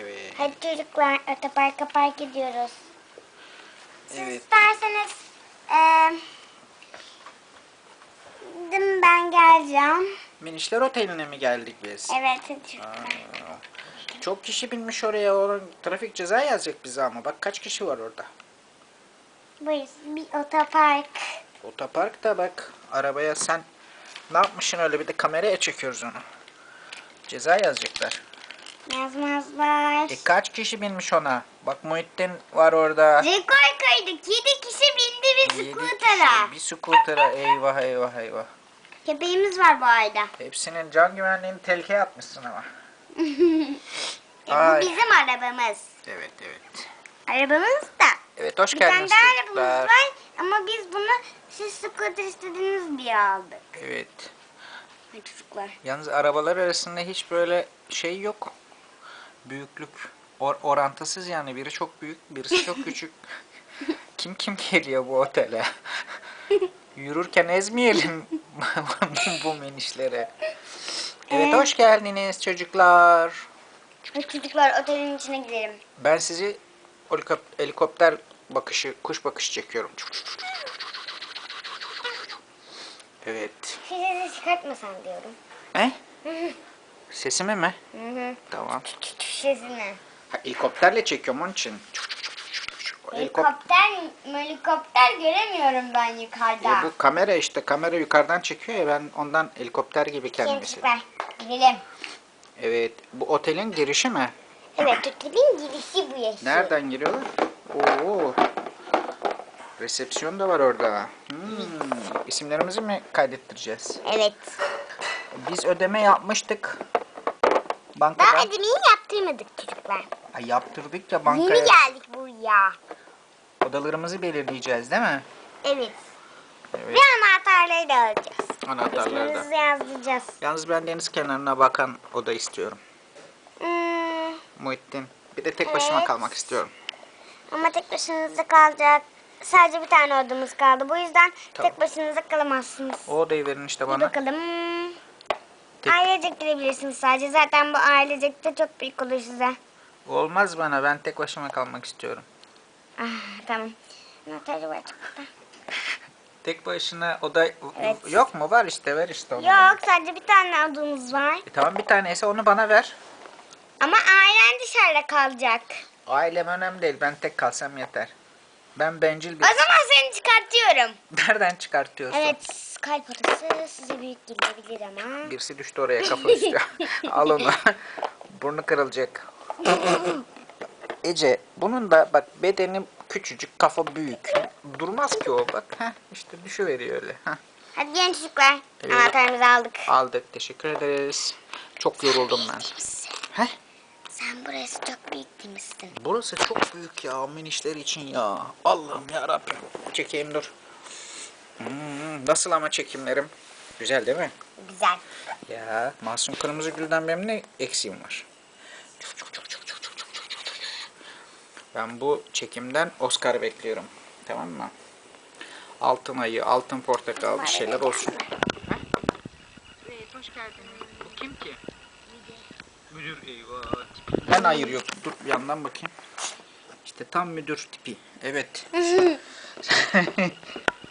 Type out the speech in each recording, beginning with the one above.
Evet. Hadi çocuklar otoparka park ediyoruz. Siz Evet. isterseniz eee dım ben geleceğim. Minişler Oteli'ne mi geldik biz? Evet çocuklar. Aa, Çok kişi binmiş oraya. Oran trafik ceza yazacak bize ama. Bak kaç kişi var orada. Burası bir otopark. Otoparkta bak. Arabaya sen ne yapmışsın öyle bir de kameraya çekiyoruz onu. Ceza yazacaklar. Yazmazlar. E kaç kişi binmiş ona? Bak Muhittin var orada. Rekor kaydık. 7 kişi bindi bir Yedi skutera. kişi, Bir skutera. Eyvah eyvah eyvah. Köpeğimiz var bu ayda. Hepsinin can güvenliğini tehlikeye atmışsın ama. E, bu Ay. bizim arabamız. Evet evet. Arabamız da. Evet hoş Bir tane geldiniz daha arabamız çocuklar. var ama biz bunu siz scooter istediğiniz diye aldık. Evet. Ay çocuklar. Yalnız arabalar arasında hiç böyle şey yok. Büyüklük or- orantısız yani. Biri çok büyük, birisi çok küçük. kim kim geliyor bu otele? Yürürken ezmeyelim bu menişlere. Evet hoş geldiniz çocuklar. Çocuklar otelin içine gidelim. Ben sizi helikop- helikopter bakışı, kuş bakışı çekiyorum. Evet. Sesini çıkartmasan diyorum. Ne? Sesimi mi? Hı hı. Tamam. Sesini. Ha, helikopterle çekiyorum onun için. Helikop- Helikopter, helikopter göremiyorum ben yukarıda. E, bu kamera işte kamera yukarıdan çekiyor ya ben ondan helikopter gibi kendimi çocuklar gidelim. Evet bu otelin girişi mi? Evet otelin girişi bu yeşil. Nereden giriyorlar? Oo. Resepsiyon da var orada. Hmm. İsimlerimizi mi kaydettireceğiz? Evet. Biz ödeme yapmıştık. Daha Bankadan. ödemeyi yaptırmadık çocuklar. Ay, yaptırdık ya Yeni bankaya. geldik buraya. Odalarımızı belirleyeceğiz değil mi? Evet. Evet. Ve anahtarları da alacağız. Anahtarları da. Yazdıracağız. Yalnız ben deniz kenarına bakan oda istiyorum. Hmm, Muhittin. Bir de tek başıma Evet. kalmak istiyorum. ama tek başınıza kalacak. Sadece bir tane odamız kaldı. Bu yüzden Tamam. tek başınıza kalamazsınız. O odayı verin işte Bir bana. bakalım. Ailecek girebilirsiniz sadece. Zaten bu ailecek de çok büyük olur size. Olmaz bana. Ben tek başıma kalmak istiyorum. Ah, tamam. Anahtarı var çocukta. Tek başına oda Evet. yok mu? Var işte ver işte onu. Yok sadece bir tane odamız var. E, tamam bir tanesi onu bana ver. Ama ailen dışarıda kalacak. Ailem önemli değil. Ben tek kalsam yeter. Ben bencil bir... O zaman seni çıkartıyorum. Nereden çıkartıyorsun? Evet kalp atası size büyük gelebilir ama. Birisi düştü oraya kafa üstü. Al onu. Burnu kırılacak. Ece bunun da bak bedeni küçücük kafa büyük. Durmaz ki o bak. Heh, işte düşüveriyor öyle. Heh. Hadi gelin çocuklar. Evet. Anahtarımızı aldık. Aldık. Teşekkür ederiz. Çok yoruldum ben. Heh. Sen burası çok büyük demiştin. Burası çok büyük ya minişler için ya. Allah'ım ya Rabbim. Çekeyim dur. Hmm, nasıl ama çekimlerim? Güzel değil mi? Güzel. Ya Masum Kırmızı Gül'den benim ne eksiğim var? Ben bu çekimden Oscar bekliyorum. Tamam mı? Altın ayı, altın portakal bir şeyler olsun. Evet, hoş geldiniz. Bu kim ki? Müdür eyvah. Ben ayırıyorum. Dur bir yandan bakayım. İşte tam müdür tipi. Evet.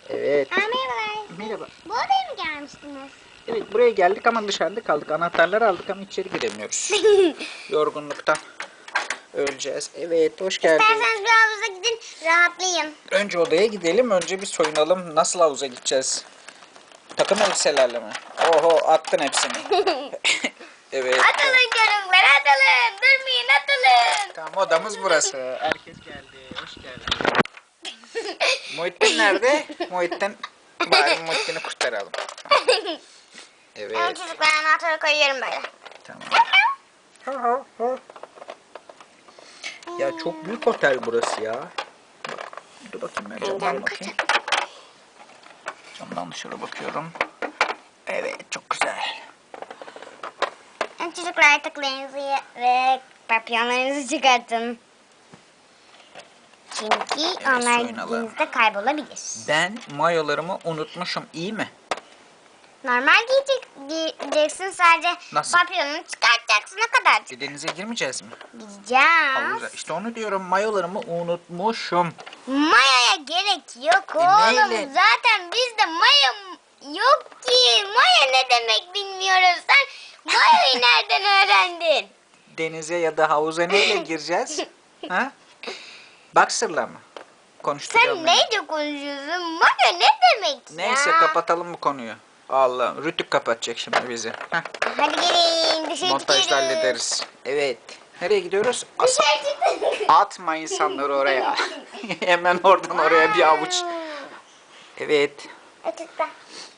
evet. Aa, merhabalar. Merhaba. Bu odaya mı gelmiştiniz? Evet buraya geldik ama dışarıda kaldık. Anahtarları aldık ama içeri giremiyoruz. Yorgunluktan öleceğiz. Evet hoş geldin. İsterseniz bir havuza gidin rahatlayın. Önce odaya gidelim. Önce bir soyunalım. Nasıl havuza gideceğiz? Takım elbiselerle mi? Oho attın hepsini. evet. Atılın çocuklar atılın. Durmayın atılın. Tamam odamız burası. Herkes geldi. Hoş geldin. Muhittin nerede? Muhittin. Bari Muhittin'i kurtaralım. Evet Evet. çocuklar anahtarı koyuyorum böyle. Tamam. Ya çok büyük otel burası ya. Bak, dur bakayım ben camdan bakayım. Camdan dışarı bakıyorum. Evet çok güzel. Evet çocuklar takılarınızı ve papyonlarınızı çıkartın. Çünkü onlar soyunalım. gittiğinizde kaybolabilir. Ben mayolarımı unutmuşum iyi mi? Normal giyecek, giyeceksin sadece Nasıl? papyonunu çıkartacaksın o kadar. E, denize girmeyeceğiz mi? Gideceğiz. Havuza. İşte onu diyorum mayolarımı unutmuşum. Maya'ya gerek yok E, oğlum. neyle? Zaten bizde maya yok ki. Maya ne demek bilmiyoruz. Sen mayayı nereden öğrendin? Denize ya da havuza neyle gireceğiz? ha? Boxer'la mı? Konuşturacağım Sen beni. neyle konuşuyorsun? Maya ne demek Neyse ya? kapatalım bu konuyu. Allah Rütük kapatacak şimdi bizi. Heh, Hadi gelin dışarı montajda çıkıyoruz. hallederiz. Evet. Nereye gidiyoruz? As- Dışarı çıkıyoruz. Atma insanları oraya. Hemen oradan oraya bir avuç. Evet. Açıkta.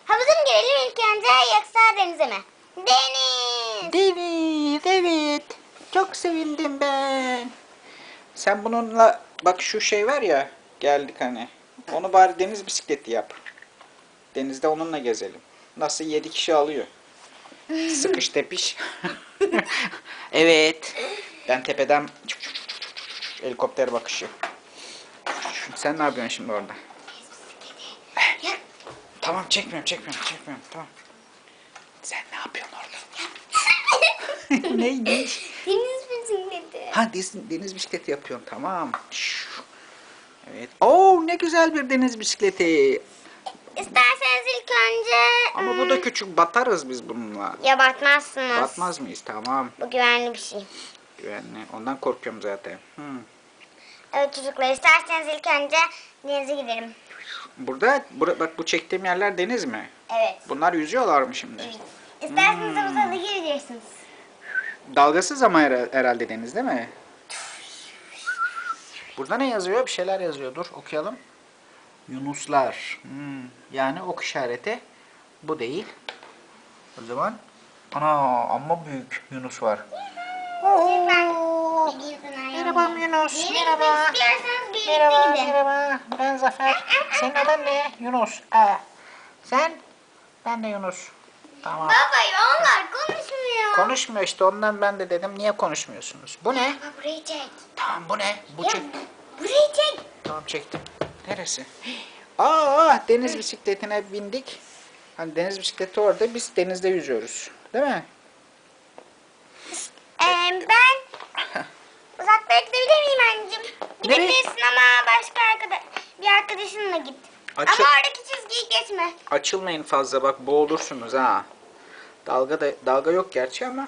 Havuza mı girelim ilk önce yoksa denize mi? Deniz. Deniz evet. Çok sevindim ben. Sen bununla bak şu şey var ya geldik hani. Onu bari deniz bisikleti yap. Denizde onunla gezelim. Nasıl 7 kişi alıyor. Sıkış tepiş. evet. Ben tepeden helikopter bakışı. Sen ne yapıyorsun şimdi orada? Tamam çekmiyorum çekmiyorum çekmiyorum tamam. Sen ne yapıyorsun orada? ne? Deniz bisikleti. Ha deniz, deniz bisikleti yapıyorsun tamam. Evet. Oo ne güzel bir deniz bisikleti. İsterseniz ilk önce... Ama bu da küçük batarız biz bununla. Ya batmazsınız. Batmaz mıyız? Tamam. Bu güvenli bir şey. Güvenli. Ondan korkuyorum zaten. Hmm. Evet çocuklar isterseniz ilk önce denize gidelim. Burada, bura, bak bu çektiğim yerler deniz mi? Evet. Bunlar yüzüyorlar mı şimdi? evet. İsterseniz havuza da girebilirsiniz. Dalgasız ama her- herhalde deniz değil mi? Burada ne yazıyor? Bir şeyler yazıyor. Dur okuyalım. Yunuslar. Hmm, Yani ok işareti. Bu değil. O zaman ana amma büyük Yunus var. Merhaba Yunus. Merhaba. Merhaba, merhaba. Ben Zafer. Senin adın ne? Yunus. Aa. Sen? Ben de Yunus. Tamam. Baba ya onlar konuşmuyor. İşte ondan ben de dedim niye konuşmuyorsunuz? Bu ne? Baba burayı çek. Tamam bu ne? Bu Ya, çek. burayı çek. Tamam çektim. Neresi? Aa deniz bisikletine bindik. Hani deniz bisikleti orada biz denizde yüzüyoruz. Değil mi? Ee, ben uzaklara gidebilir miyim anneciğim? Gidebilirsin ama başka arkadaş, bir arkadaşınla git. Açıl- Ama oradaki çizgiyi geçme. Açılmayın fazla bak boğulursunuz ha. Dalga da dalga yok gerçi ama.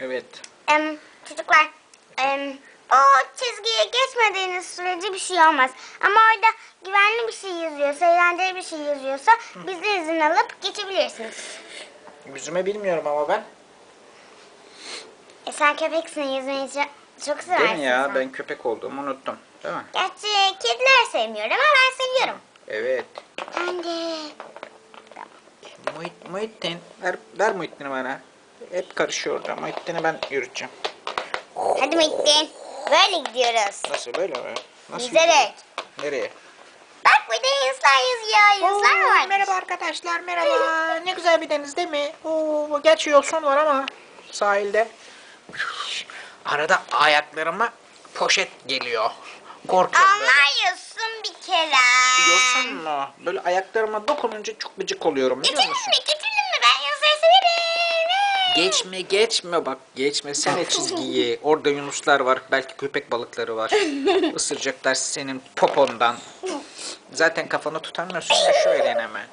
Evet. Em, çocuklar, em, o çizgiye geçmediğiniz sürece bir şey olmaz. Ama orada güvenli bir şey yazıyorsa, eğlenceli bir şey yazıyorsa bizden izin alıp geçebilirsiniz. Yüzüme bilmiyorum ama ben. E sen köpeksin, yüzmeyi çok, çok seversin Değil mi ya? sen. Ben köpek olduğumu unuttum. Değil mi? Gerçi kediler sevmiyorum ama ben seviyorum. Evet. Ben de. Muhit, Muhittin. Ver, ver Muhittin'i bana. Hep karışıyor orada. Muhittin'i ben yürüteceğim. Hadi Muhittin. Böyle gidiyoruz. Nasıl böyle mi? Nasıl Yüzerek. Nereye? Bak bir de yazıyor. Yunuslar mı var? merhaba arkadaşlar merhaba. ne güzel bir deniz değil mi? Oo, gerçi yosun var ama sahilde. Arada ayaklarıma poşet geliyor. Korkuyorum bir kere. Mu? Böyle ayaklarıma dokununca çok gıcık oluyorum biliyor Geçelim musun? mi? Geçelim mi? Ben Yunusları severim. Geçme geçme bak geçmesene çizgiyi. Orada yunuslar var belki köpek balıkları var. Isıracaklar senin popondan. Zaten kafanı tutamıyorsun ya şöyle hemen.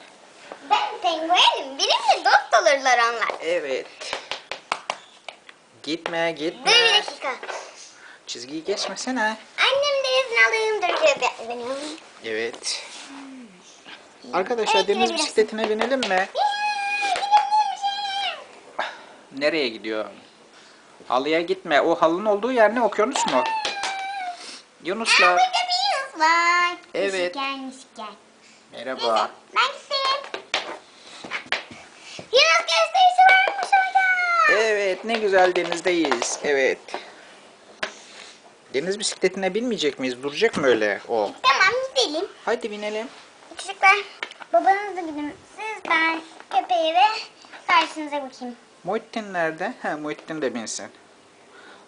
Ben penguenim. Benimle dost olurlar onlar. Evet. Gitme Dur bir gitme. dakika. Çizgiyi geçmesene. Annem de izin alayım. Dur köpek. Benim. Evet. Arkadaşlar deniz bisikletine binelim mi? Nereye gidiyor? Halıya gitme. O halının olduğu yer ne? Okyanus mu? Yunuslar. burada bir Yunus var. Evet. Merhaba. Ben gittim. Yunus gösterisi varmış orada. Evet ne güzel denizdeyiz. Evet. Deniz bisikletine binmeyecek miyiz? Duracak mı öyle o? Tamam gidelim. Hadi binelim. Çocuklar babanızla gidin. Siz ben köpeği ve karşınıza bakayım. Muhittin nerede? He Muhittin de binsin.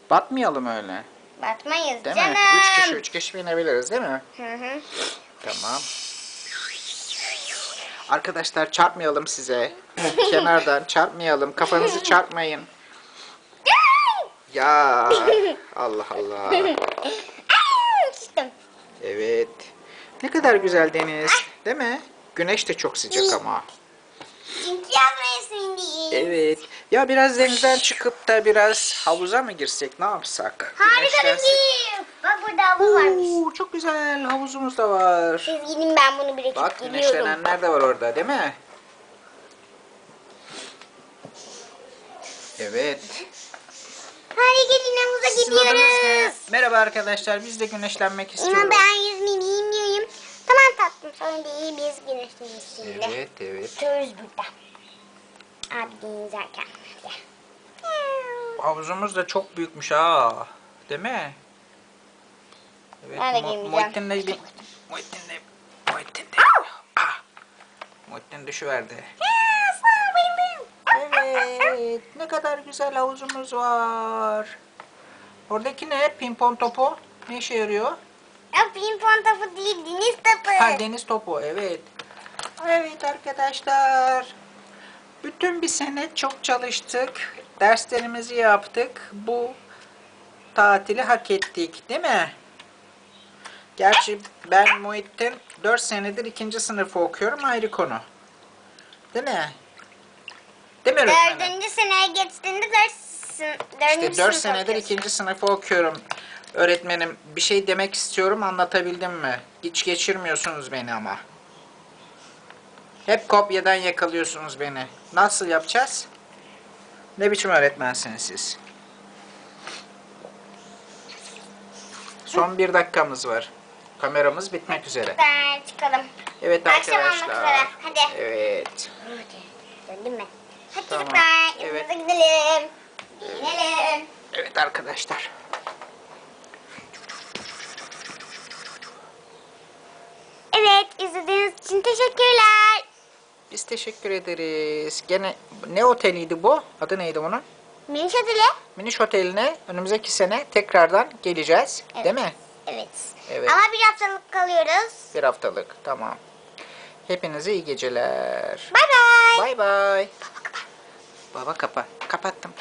Batmayalım öyle. Batmayız Değil canım. mi? Üç kişi üç kişi binebiliriz değil mi? Hı hı. Tamam. Arkadaşlar çarpmayalım size. Kenardan çarpmayalım. Kafanızı çarpmayın. Ya Allah Allah. Aa, Sıçtım. Evet. Ne kadar güzel deniz. Değil mi? Güneş de çok sıcak ama. Çünkü değil. Evet. Ya biraz denizden çıkıp da biraz havuza mı girsek? Ne yapsak? Harika bir. Bak burada havuz varmış. Oo, çok güzel. Havuzumuz da var. Siz gidin ben bunu bırakıp Bak geliyorum. güneşlenenler de var orada değil mi? Evet. Hadi gelin havuza Sizin adınız ne? gidiyoruz. Merhaba arkadaşlar. Biz de güneşlenmek Ama istiyoruz. ben yüzmeyi Tamam tatlım sorun değil biz güneşleniz şimdi. Evet evet. Oturuyoruz burada. Abi deniz erken. Havuzumuz da çok büyükmüş ha. Değil mi? Evet. Ben de Mu- girmeyeceğim. Muhittin de Muhittin de Muhittin de Ah! Muhittin düşüverdi. Evet. Ne kadar güzel havuzumuz var. Oradaki ne? Pimpon topu. Ne işe yarıyor? Ya pimpon topu değil deniz topu. Ha deniz topu. Evet. Evet arkadaşlar. Bütün bir sene çok çalıştık. Derslerimizi yaptık. Bu tatili hak ettik. Değil mi? Gerçi ben Muhittin 4 senedir ikinci sınıfı okuyorum ayrı konu. Değil mi? Değil mi öğretmenim? Dördüncü seneye geçtiğinde sın- dördüncü İşte 4 sınıf senedir okuyorsun. ikinci sınıfı okuyorum. Öğretmenim bir şey demek istiyorum anlatabildim mi? Hiç geçirmiyorsunuz beni ama. Hep kopyadan yakalıyorsunuz beni. Nasıl yapacağız? Ne biçim öğretmensiniz siz? Son bir dakikamız var. Kameramız bitmek üzere. Süper çıkalım. Evet Akşam olmak arkadaşlar. üzere. Hadi. Evet. Döndün mü? Hadi Tamam. çocuklar Evet. gidelim. Gidelim. Evet arkadaşlar. İçin teşekkürler. Biz teşekkür ederiz. Gene ne oteliydi bu? Adı neydi bunun? Miniş Adile. Miniş Oteli'ne önümüzdeki sene tekrardan geleceğiz. Evet. Değil mi? Evet. Evet. Ama bir haftalık kalıyoruz. Bir haftalık. Tamam. Hepinize iyi geceler. Bay bay. Bay bay. Baba kapa. Kapattım.